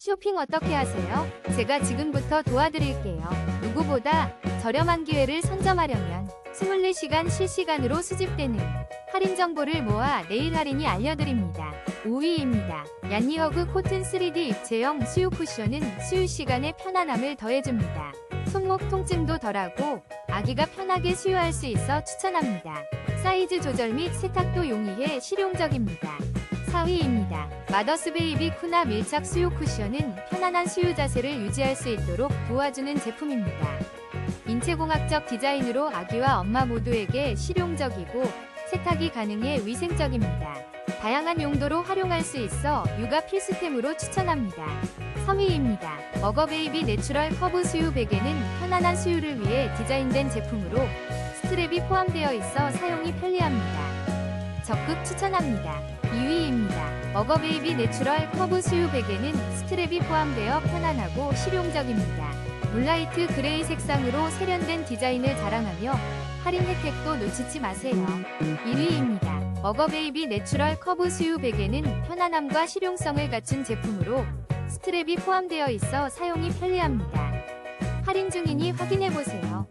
쇼핑 어떻게 하세요? 제가 지금부터 도와드릴게요. 누구보다 저렴한 기회를 선점하려면 24시간 실시간으로 수집되는 할인 정보를 모아 내일 할인이 알려드립니다. 5위입니다. 얀니허그 코튼 3D 입체형 수유 쿠션은 수유 시간에 편안함을 더해줍니다. 손목 통증도 덜하고 아기가 편하게 수유할 수 있어 추천합니다. 사이즈 조절 및 세탁도 용이해 실용적입니다. 4위입니다. 마더스 베이비 쿠나 밀착 수유 쿠션은 편안한 수유 자세를 유지할 수 있도록 도와주는 제품입니다. 인체공학적 디자인으로 아기와 엄마 모두에게 실용적이고 세탁이 가능해 위생적입니다. 다양한 용도로 활용할 수 있어 육아 필수템으로 추천합니다. 3위입니다. 머거베이비 내추럴 커브 수유 베개는 편안한 수유를 위해 디자인된 제품으로 스트랩이 포함되어 있어 사용이 편리합니다. 적극 추천합니다. 2위입니다. 머거베이비 내추럴 커브 수유 베개는 스트랩이 포함되어 편안하고 실용적입니다. 물라이트 그레이 색상으로 세련된 디자인을 자랑하며 할인 혜택도 놓치지 마세요. 1위입니다. 머거베이비 내추럴 커브 수유 베개는 편안함과 실용성을 갖춘 제품으로 스트랩이 포함되어 있어 사용이 편리합니다. 할인 중이니 확인해보세요.